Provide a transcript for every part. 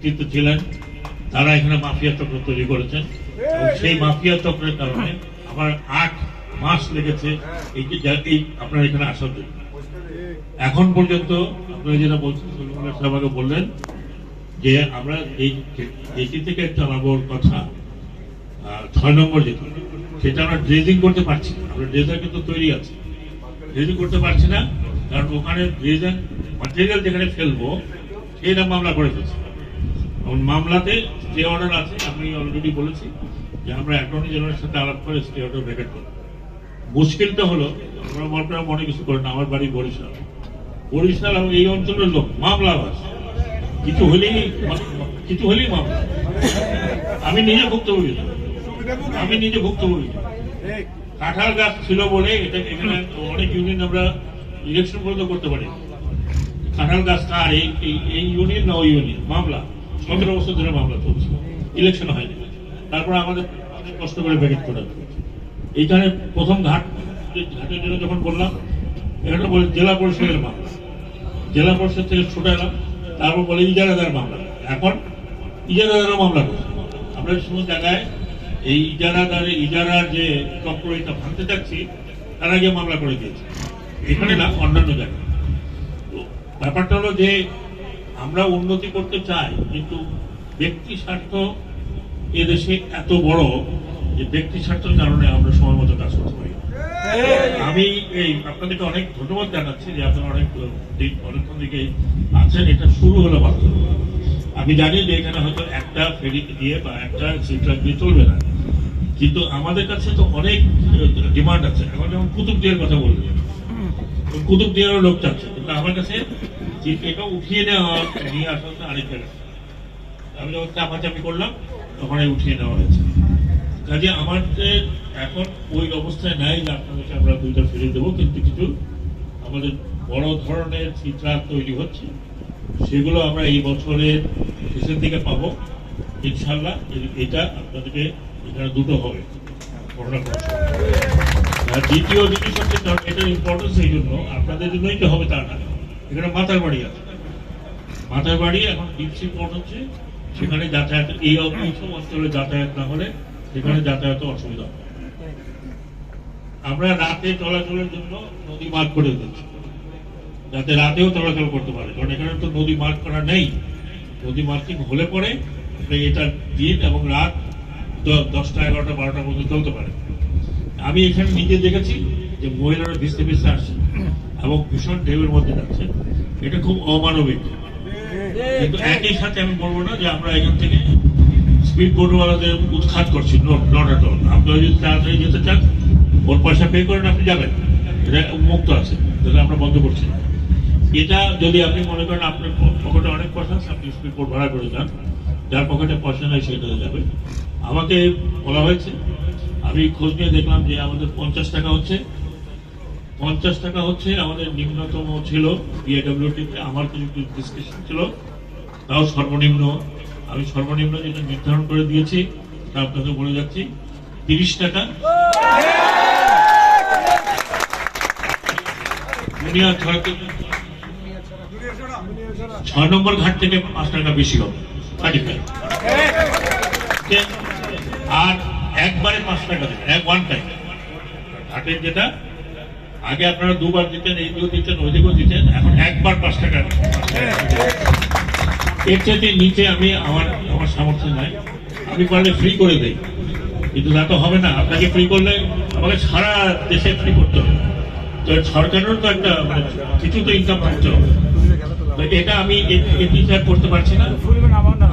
ব্যক্তিত্ব ছিলেন, তারা এখানে মাফিয়া চক্র তৈরি করেছেন। সেই মাফিয়া চক্রের কারণে আমার আট মাস লেগেছে এই এই আপনার এখানে আসার জন্য। এখন পর্যন্ত আপনারা যেটা বলছেন সাহেব বললেন যে আমরা এই এটি থেকে চালাবোর কথা ছয় নম্বর যেটা, সেটা আমরা ড্রেজিং করতে পারছি না। আমরা ড্রেজার কিন্তু তৈরি আছে। ড্রেজিং করতে পারছি না, কারণ ওখানে ড্রেজার ম্যাটেরিয়াল যেখানে ফেলব সেইটা মামলা করে ফেলছি। এবং মামলাতে স্টে অর্ডার আছে আমি অলরেডি বলেছি যে আমরা অ্যাটর্নি জেনারেলের সাথে আলাপ করে স্টে অর্ডার ভ্যাকেট করব। মুশকিলটা হলো আমরা আপনারা মনে কিছু করেন না, আমার বাড়ি বরিশাল। বরিশাল এই অঞ্চলের লোক মামলাবাস কিছু হলেই কিছু হলেই মামলা। আমি নিজে ভুক্তভোগী। আমি নিজে ভুক্তভোগী। কাঁঠাল গাছ ছিল বলে এটা এখানে অনেক ইউনিয়ন আমরা ইলেকশন পর্যন্ত করতে পারি কাঁঠাল গাছ কার এই- এই ইউনিয়ন না ওই ইউনিয়ন মামলা। সতেরো বছর ধরে মামলা চলছে ইলেকশন হয়নি। তারপর আমাদের অনেক কষ্ট করে ব্যাকেট করা এইখানে প্রথম ঘাট ঘাটের জন্য যখন বললাম এটা বলে জেলা পরিষদের মামলা। জেলা পরিষদ থেকে ছুটে এলাম, তারপর বলে ইজারাদার মামলা। এখন ইজারাদারও মামলা করছে আমরা সমস্ত জায়গায় এই ইজারাদারের ইজারার যে চক্র এটা ভাঙতে চাচ্ছি, তারা গিয়ে মামলা করে দিয়েছে। এখানে না, অন্যান্য জায়গায়। ব্যাপারটা হলো যে আমরা উন্নতি করতে চাই কিন্তু ব্যক্তি স্বার্থ এদেশে এত বড় যে ব্যক্তি স্বার্থের কারণে আমরা সময় মতো কাজ করতে পারি। আমি এই আপনাদেরকে অনেক ধন্যবাদ জানাচ্ছি যে আপনারা অনেক দিন অনেকক্ষণ দিকে আছেন। এটা শুরু হলো মাত্র। আমি জানি যে এখানে হয়তো একটা ফেরি দিয়ে বা একটা সিট্রাক দিয়ে চলবে না। কিন্তু আমাদের কাছে তো অনেক ডিমান্ড আছে। এখন যেমন কুতুব দিয়ার কথা বললেন। কুতুব দিয়ারও লোক চাচ্ছে আমার কাছে যে এটা উঠিয়ে নেওয়া নিয়ে আসা হচ্ছে আরেক জায়গায়। আমি যখন চাপাচাপি করলাম, তখন উঠিয়ে নেওয়া হয়েছে। কাজে আমাদের এখন ওই অবস্থায় নাই যে আপনাদেরকে আমরা দুইটা ফিরে দেবো, কিন্তু কিছু আমাদের বড় ধরনের চিত্রা তৈরি হচ্ছে, সেগুলো আমরা এই বছরের শেষের দিকে পাবো। ইনশাল্লাহ এটা আপনাদেরকে এখানে দুটো হবে। করোনা। আর দ্বিতীয় জিনিস হচ্ছে এটার ইম্পর্টেন্স এই জন্য, আপনাদের জন্যই তো হবে তা না এখানে মাথার বাড়ি আছে। মাথার বাড়ি, এখন ডিপসি পোর্ট হচ্ছে, সেখানে যাতায়াত, এই এইসব অঞ্চলে যাতায়াত না হলে সেখানে যাতায়াত অসুবিধা আমরা রাতে চলাচলের জন্য নদী মার্ক করে দিচ্ছি। যাতে রাতেও চলাচল করতে পারে, কারণ এখানে তো নদী মার্ক করা নেই। নদী মার্কিং হলে পরে এটা দিন এবং রাত দশটা, এগারোটা, বারোটা পর্যন্ত চলতে পারে। আমি এখানে নিজে দেখেছি যে মহিলারা ভিজতে ভিজতে আসছে এবং ভীষণ ঢেউয়ের মধ্যে যাচ্ছে। এটা খুব অমানবিক। কিন্তু একই সাথে আমি বলব না যে আমরা এখান থেকে স্পিড বোটওয়ালাদের উৎখাত করছি। নট এট অল আপনারা যদি তাড়াতাড়ি যেতে চান, ওর পয়সা পে করেন, আপনি যাবেন। এটা মুক্ত আছে। যেটা আমরা বন্ধ করছি। না। এটা যদি আপনি মনে করেন আপনার পকেটে অনেক পয়সা আছে, আপনি স্পিড বোট ভাড়া করে যান। যার পকেটে পয়সা নেই, সেটাতে যাবে আমাকে বলা হয়েছে আমি খোঁজ নিয়ে দেখলাম যে আমাদের পঞ্চাশ টাকা হচ্ছে। পঞ্চাশ টাকা হচ্ছে আমাদের নিম্নতম ছিল বিএডব্লিউটিতে আমার কিছু ডিসকাশন ছিল, তাও সর্বনিম্ন। আমি সর্বনিম্ন যেটা নির্ধারণ করে দিয়েছি, তা আপনাকে বলে যাচ্ছি, তিরিশ টাকা। ছয় ছয় নম্বর ঘাট থেকে পাঁচ টাকা বেশি হবে। আর একবারে পাঁচ টাকা দেবেন, এক ওয়ান টাইম ঘাটের যেটা, আগে আপনারা দুবার দিতেন এইদিকেও দিতেন ওইদিকেও দিতেন, এখন একবার পাঁচ টাকা এর চাইতে নিচে আমি আমার আমার সামর্থ্য নাই। আমি পারলে ফ্রি করে দেই। কিন্তু তা তো হবে না। আপনাকে ফ্রি করলে আমাকে সারা দেশে ফ্রি করতে হবে। তো সরকারেরও তো একটা মানে কিছু তো ইনকাম থাকতে হবে। এটা আমি এটি করতে পারছি না।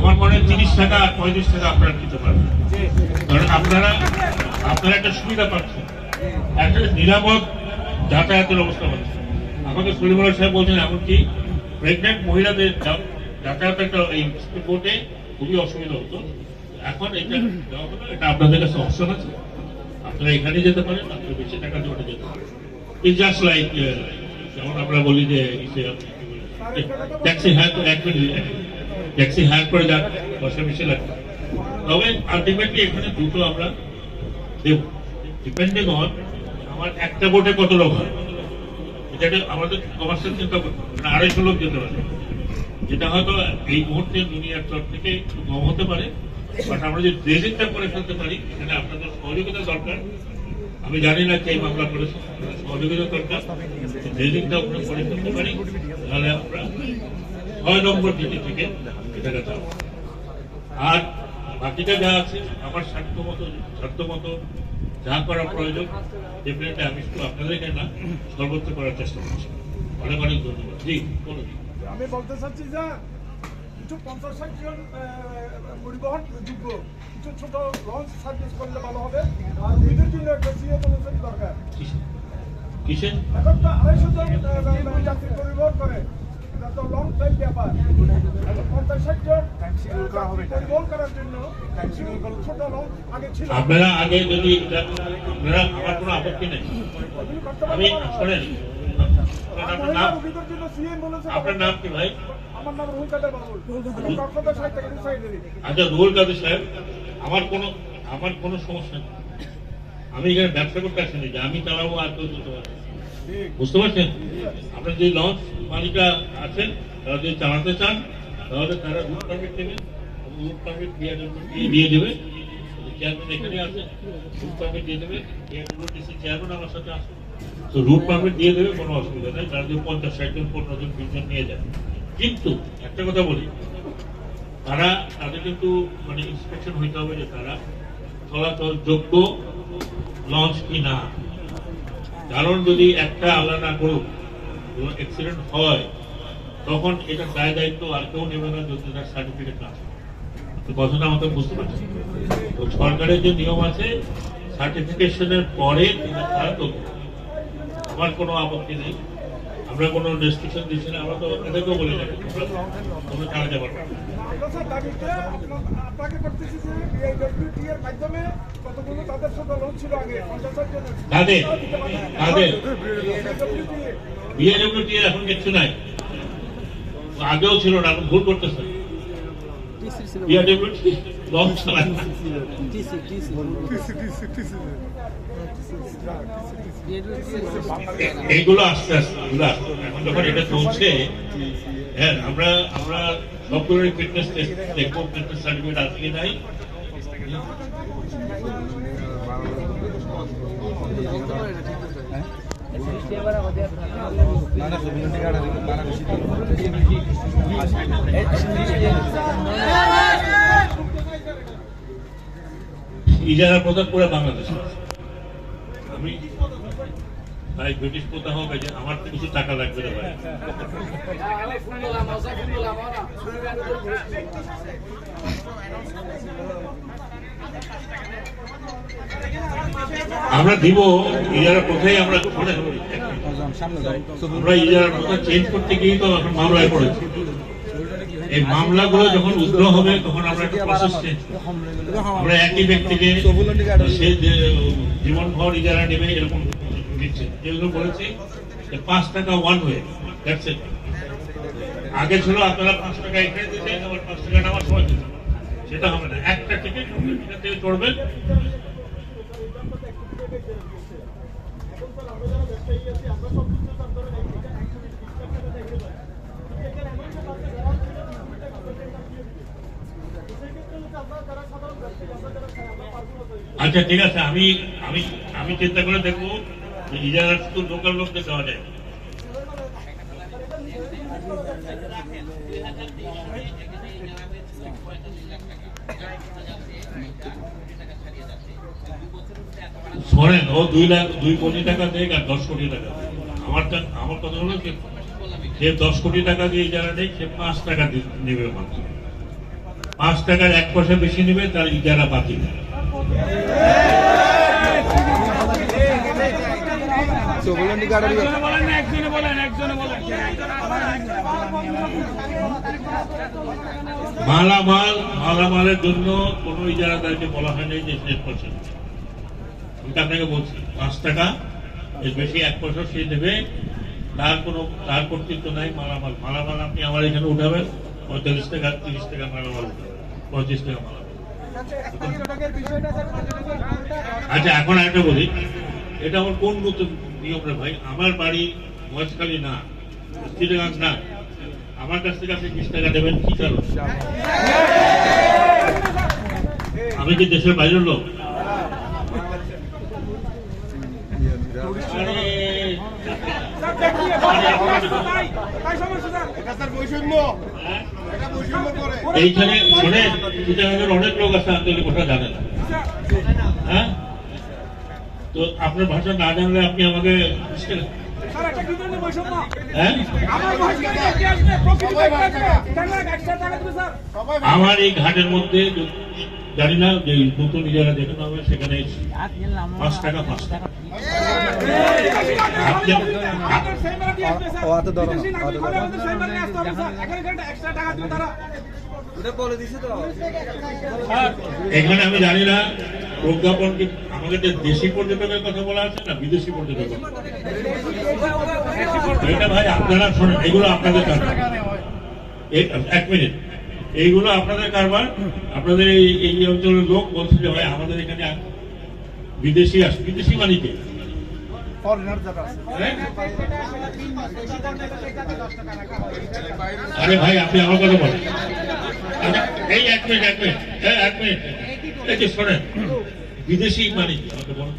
আমার মনে হয় তিরিশ টাকা, পঁয়ত্রিশ টাকা আপনারা দিতে পারবেন। কারণ আপনারা আপনারা একটা সুবিধা পাচ্ছেন। একটা নিরাপদ যাতায়াতের অবস্থা হচ্ছে আমাকে সলিমুল্লাহ সাহেব বলছেন, এমনকি প্রেগনেন্ট মহিলাদের যাতায়াত একটা এই বোটে খুবই অসুবিধা হতো। এখন এটা এটা আপনাদের কাছে অপশন আছে। আপনারা এখানে যেতে পারেন, আপনারা বেশি টাকা দিয়ে যেতে পারেন। ইটস জাস্ট লাইক যেমন আমরা বলি যে ট্যাক্সি হায়ার করে এক মিনিট ট্যাক্সি হায়ার করে যান পয়সা বেশি লাগবে। তবে আলটিমেটলি এখানে দুটো আমরা দেব। ডিপেন্ডিং অন আমার একটা বোটে কত লোক হয়। এটাকে আমাদের কমার্শিয়াল চিন্তা করতে হবে। আড়াইশো লোক যেতে পারে। যেটা হয়তো এই মুহূর্তে দুনিয়ার তরফ থেকে একটু কম হতে পারে বাট আমরা যদি ড্রেজিংটা করে ফেলতে পারি এখানে আপনাদের সহযোগিতা দরকার। আমি জানি না কে মামলা করেছে সহযোগিতা দরকার ড্রেজিংটা আমরা করে ফেলতে পারি, তাহলে আমরা ছয় নম্বর ডিটি থেকে এটাকে যাব আর বাকিটা যা আছে, আমার স্বার্থ মতো স্বার্থ মতো যা করা প্রয়োজন ডেফিনেটলি আমি শুধু আপনাদেরকে না, সর্বোচ্চ করার চেষ্টা করছি। অনেক অনেক ধন্যবাদ। জি, বলুন। আমি বলতে চাচ্ছি যে কিছু পঞ্চাশ ষাট জন পরিবহন যোগ্য। কিছু ছোট লঞ্চ সার্ভিস করলে ভালো হবে। আর ওইদের জন্য একটা সিএ কমিশন দরকার। এখন তো আড়াইশো জন যাত্রী পরিবহন করে। এটা তো লং টাইম ব্যাপার। পঞ্চাশ ষাট জন পরিবহন করার জন্য ছোট লঞ্চ আগে ছিল। আপনারা আগে যদি আপনারা আমার কোনো আপত্তি নেই। আমি না। শোনেন। আপনার নাম কি ভাই? আমার নাম রুহুল কাদের বাবুল। আমি কক্সবাজার সাইড থেকে আচ্ছা রুহুল কাদের সাহেব আমার কোনো আমার কোনো সমস্যা নেই। আমি এখানে ব্যবসা করতে আসিনি যে আমি চালাবো আর কেউ চলতে পারবে বুঝতে পারছেন? আপনার যে লঞ্চ মালিকরা আছেন তারা যদি চালাতে চান তাহলে তারা রুট পারমিট দেবেন রুট পারমিট দিয়ে দেবে চেয়ারম্যান এখানে আছে রুট পারমিট দিয়ে দেবে ডিসি চেয়ারম্যান আমার সাথে আছে তো রুট পারমিট দিয়ে দেবে কোনো অসুবিধা নেই। তারা যদি পঞ্চাশ ষাট জন পনেরো জন বিশ জন নিয়ে যায়। কিন্তু একটা কথা বলি, তারা তাদের কিন্তু মানে ইন্সপেকশন হইতে হবে যে তারা চলাচল যোগ্য লঞ্চ কি না। কারণ যদি একটা আল্লাহ না করুক, কোনো অ্যাক্সিডেন্ট হয়, তখন এটা দায় দায়িত্ব আর কেউ নেবে না যদি তার সার্টিফিকেট না কথাটা আমাকে বুঝতে পারছি তো সরকারের যে নিয়ম আছে সার্টিফিকেশনের পরে তিনি করবে আমার কোনো আপত্তি নেই। আমরা কোনো রেস্ট্রিকশন দিচ্ছি না আমরা তো এদেরকেও বলি না তোমরা ছাড়া যাবার না আমরা স্যার দাবিতে আপনার- আপনাকে করতেছি যে বিআইডব্লিউটি এর মাধ্যমে কতগুলো তাদের সাথে লোন ছিল আগে পঞ্চাশ ষাট জনের। কাদের? কাদের? BIWT এর। বিএডব্লিউটি এখন কিচ্ছু নাই আগেও ছিল না এখন ভুল করতেছে বিএডব্লিউটি লং চালায় না। এইগুলো আস্তে আস্তে এগুলো আস্তে। এখন যখন এটা চলছে হ্যাঁ আমরা আমরা সবগুলোর ফিটনেস টেস্ট দেখব ফিটনেস সার্টিফিকেট আছে কি নাই ইজারা প্রদান করে বাংলাদেশে আমি ভাই ব্রিটিশ প্রথা হোক যে আমার তো কিছু টাকা লাগবে না ভাই। আমরা দিব ইজারা প্রথাই আমরা আমরা ইজারা প্রথা চেঞ্জ করতে গিয়ে তো এখন মামলায় পড়েছি। এই মামলাগুলো যখন উগ্র হবে, তখন আমরা একটা প্রসেস চেঞ্জ আমরা একই ব্যক্তিকে সে যে জীবনভর ইজারা নেবে, এরকম দিচ্ছে। যেগুলো বলেছি, যে পাঁচ টাকা ওয়ান ওয়ে দ্যাটস ইট আগে ছিল, আপনারা পাঁচ টাকা এখানে দিতেন আবার পাঁচ টাকা নেওয়ার সময় সেটা হবে না। একটা টিকিট থেকে চড়বেন। আমরা সব কিছু স্যার ধরেন এক টাকা, এক কোটি বিশ লাখ টাকা দেয় কিনা? এখানে এমন একটা আছে, যারা কিনে দুই টাকা, দুই টাকা দিয়ে দিবে। তো সেক্ষেত্রে যদি আমরা যারা সাধারণ ব্যবসায়ী, আমরা যারা খাই, আমরা পারব না তো। আচ্ছা ঠিক আছে, আমি আমি আমি চিন্তা করে দেখব ইজারা শুধু লোকাল লোককে দেওয়া যায়। শোনেন, ও দুই লাখ, দুই কোটি টাকা দেয় আর দশ কোটি টাকা আমার আমার কথা হলো যে সে দশ কোটি টাকা দিয়ে যারা নেই সে পাঁচ টাকা নেবে মাত্র। পাঁচ টাকার এক পয়সা বেশি নেবে, তার ইজারা বাতিল। মালামাল, মালামালের জন্য কোনো ইজারাদারকে বলা হয় নাই যে শেষ পয়সা নেবে। আমি আপনাকে বলছি, পাঁচ টাকা, এর বেশি এক পয়সা সে দেবে। তার কোনো, তার কর্তৃত্ব নাই মালামাল। মালামাল আপনি আমার এখানে উঠাবেন, পঁয়তাল্লিশ টাকা, তিরিশ টাকা মালামাল উঠাবেন পঁয়ত্রিশ টাকা মালামাল। আচ্ছা এখন একটা বলি। এটা আমার কোন নতুন নিয়ম রে ভাই? আমার বাড়ি মহেশখালী না চিটাগাং না। আমার কাছ থেকে আপনি বিশ টাকা দেবেন কি কারণ? আমি কি দেশের বাইরের লোক? বৈষম্য। এইখানে শোনেন চিটাগাঙ্গের অনেক লোক আছে আঞ্চলিক ভাষা জানে না। হ্যাঁ? তো আপনার ভাষা না জানলে আপনি আমাকে হ্যাঁ? আমার এই ঘাটের মধ্যে জানি না যে নতুন ইজারা যেখানে হবে সেখানে পাঁচ টাকা পাঁচ টাকা। এখানে আমি জানি না প্রজ্ঞাপন কি আমাদের যে দেশি পর্যটকের কথা বলা আছে না বিদেশি পর্যটকের কথা? এটা ভাই আপনারা শোনেন এগুলো আপনাদের এই- এক মিনিট। এইগুলো আপনাদের কারবার আপনাদের এই এই অঞ্চলের লোক বলছে যে ভাই আমাদের এখানে বিদেশি আস বিদেশি মানিকে ফরেনার আরে ভাই আপনি আমার কথা বলেন। আচ্ছা, এই এক মিনিট এক মিনিট এই এক মিনিট। এই যে শোনেন বিদেশি মানিকে আমাকে বলুন।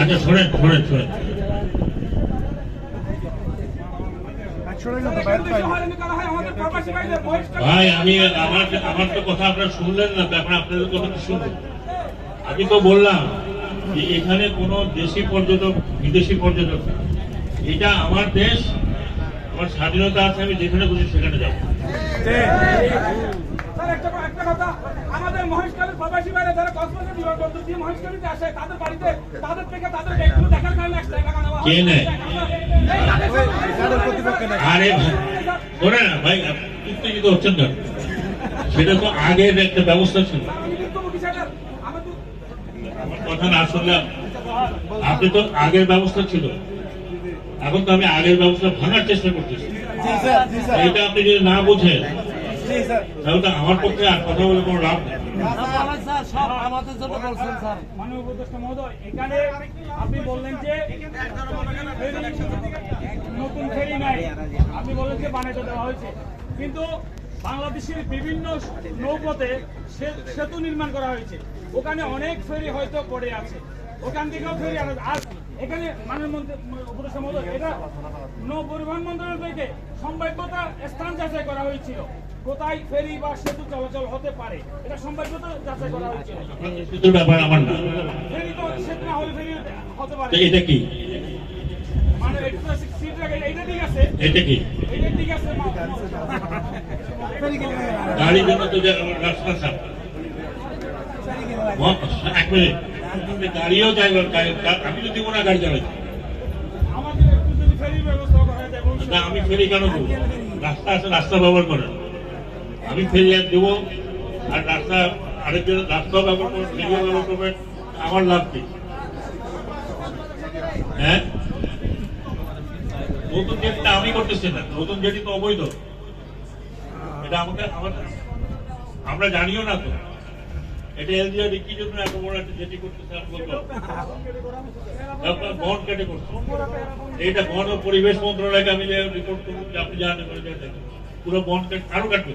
আচ্ছা ভাই, আমি, আমার আমার তো কথা আপনারা শুনলেন না তারপরে আপনাদের কথা কি শুনবেন আমি তো বললাম যে এখানে কোনো দেশি পর্যটক, বিদেশি পর্যটক এটা আমার দেশ, আমার স্বাধীনতা আছে, আমি যেখানে খুশি সেখানে যাব। একটা একটা কথা। আমাদের মহেশখালীর প্রবাসী ভাইরা যারা কক্সবাজার বিমানবন্দর দিয়ে মহেশখালীতে আসে তাদের বাড়িতে তাদের থেকে তাদের ব্যাগগুলো দেখার কারণে একশো টাকা নেওয়া কে নেয়? এই তাদের কর্তৃপক্ষ নেয়। আরে ভাই ভাই আপনি উত্তেজিত হচ্ছেন না। সেটা তো আগের একটা ব্যবস্থা ছিল। আমার কথা না শুনলাম আপনি তো আগের ব্যবস্থা ছিল। এখন তো আমি আগের ব্যবস্থা ভাঙার চেষ্টা করতেছি। এটা আপনি যদি না বুঝেন তাহলে তো আমার পক্ষে আর কথা বলে কোনো লাভ নেই। মাননীয় উপদেষ্টা মহোদয় এখানে আপনি বললেন যে নতুন ফেরি নাই। আপনি বললেন যে বানাতে দেওয়া হয়েছে। কিন্তু বাংলাদেশের বিভিন্ন নৌপথে সে- সেতু নির্মাণ করা হয়েছে। ওখানে অনেক ফেরি হয়তো পড়ে আছে। ওখান থেকেও ফেরি আর এখানে মাননীয় মন্ত্রী উপদেষ্টা মহোদয় এটা নৌ পরিবহন মন্ত্রণালয় থেকে সম্ভাব্যতা স্থান যাচাই করা হয়েছিল। কোথায় ফেরি বা সেতু চলাচল হতে পারে? এটা সম্ভাব্যতা যাচাই করা হয়েছিল। সেতুর ব্যাপার আমার না। ফেরি তো সেতু না হলে ফেরি হতে পারে। এটা কি? মানে এটা তো সিট রাখে এইটা ঠিক আছে? এটা কি? এইটা ঠিক আছে মা- জন্য তো রাস্তা সাফ এক মিনিট। গাড়িও যাইবেন আমি তো দিব না গাড়ি চালাচ্ছি না, আমি ফেরি কেন দেবো? রাস্তা আছে, রাস্তা ব্যবহার করেন। আমি ফেরি আর দেবো, আর রাস্তা আরেকজন, রাস্তাও ব্যবহার করবেন, ফেরিও ব্যবহার করবেন, আমার লাভ কি হ্যাঁ? নতুন জেটিটা আমি করতেছি না, নতুন জেটি তো অবৈধ। এটা আমাকে আমরা জানিও না তো। এটা এলজিআর কি জন্য এত বড় একটা জেটি করতে আপনার বন কেটে করছে। এইটা ও পরিবেশ মন্ত্রণালয়কে আমি রিপোর্ট করব আপনি জানেন। পুরো বন কেটে আরও কাটবে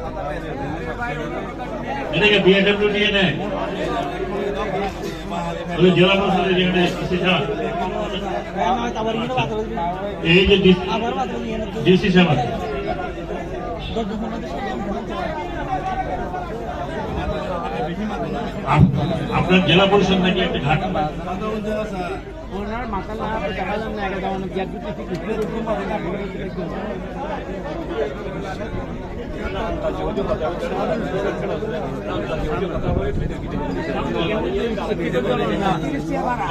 এটাকে বিএসএফ নিয়ে নেয় জেলা পরিষদের যেখানে এই যে ডিসি আপনার জেলা পরিষদ নাকি একটা ঘাট?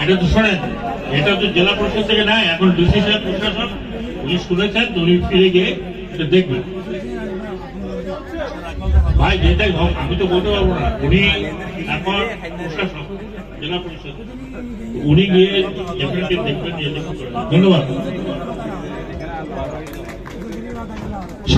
এটা তো শোনেন, এটা তো জেলা পরিষদ থেকে নাই এখন ডিসি সাহেব প্রশাসন, উনি শুনেছেন উনি ফিরে গিয়ে এটা দেখবেন। ভাই যেটাই হোক, আমি তো বলতে পারব না, উনি এখন প্রশাসক, জেলা পরিষদ উনি গিয়ে দেখবেন। ধন্যবাদ।